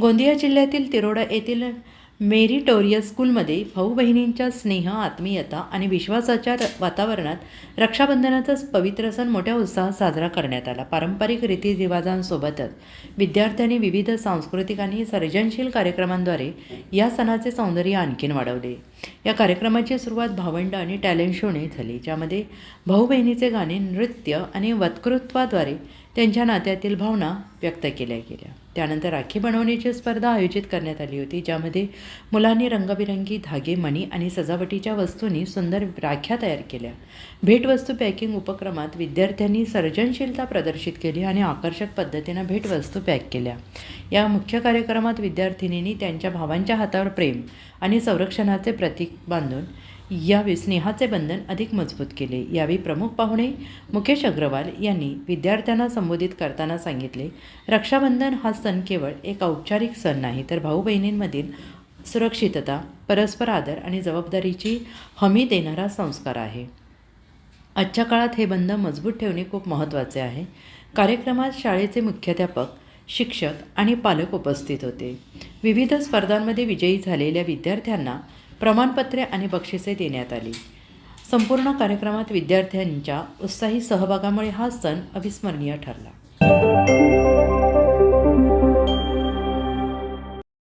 गोंदिया जिल्ह्यातील तिरोडा येथील मेरिटोरियस स्कूलमध्ये भाऊ बहिणींच्या स्नेह आत्मीयता आणि विश्वासाच्या र- वातावरणात रक्षाबंधनाचा पवित्र सण मोठ्या उत्साहात साजरा करण्यात आला. पारंपरिक रीतिरिवाजांसोबतच विद्यार्थ्यांनी विविध सांस्कृतिक आणि सर्जनशील कार्यक्रमांद्वारे या सणाचे सौंदर्य आणखीन वाढवले. या कार्यक्रमाची सुरुवात भावंड आणि टॅलेंट शोने झाली ज्यामध्ये भाऊ बहिणीचे गाणे नृत्य आणि वक्तृत्वाद्वारे त्यांच्या नात्यातील भावना व्यक्त केल्या गेल्या. त्यानंतर राखी बनवण्याची स्पर्धा आयोजित करण्यात आली होती ज्यामध्ये मुलांनी रंगबिरंगी धागे मणी आणि सजावटीच्या वस्तूंनी सुंदर राख्या तयार केल्या. भेटवस्तू पॅकिंग उपक्रमात विद्यार्थ्यांनी सर्जनशीलता प्रदर्शित केली आणि आकर्षक पद्धतीनं भेटवस्तू पॅक केल्या. या मुख्य कार्यक्रमात विद्यार्थिनींनी त्यांच्या भावांच्या हातावर प्रेम आणि संरक्षणाचे प्रतीक बांधून यावेळी स्नेहाचे बंधन अधिक मजबूत केले. यावेळी प्रमुख पाहुणे मुकेश अग्रवाल यांनी विद्यार्थ्यांना संबोधित करताना सांगितले रक्षाबंधन हा सण केवळ एक औपचारिक सण नाही तर भाऊ बहिणींमधील सुरक्षितता परस्पर आदर आणि जबाबदारीची हमी देणारा संस्कार आहे. आजच्या काळात हे बंध मजबूत ठेवणे खूप महत्त्वाचे आहे. कार्यक्रमात शाळेचे मुख्याध्यापक शिक्षक आणि पालक उपस्थित होते. विविध स्पर्धांमध्ये विजयी झालेल्या विद्यार्थ्यांना प्रमाणपत्रे आणि बक्षिसे देण्यात आली. संपूर्ण कार्यक्रमात विद्यार्थ्यांच्या उत्साही सहभागामुळे हा सण अविस्मरणीय ठरला.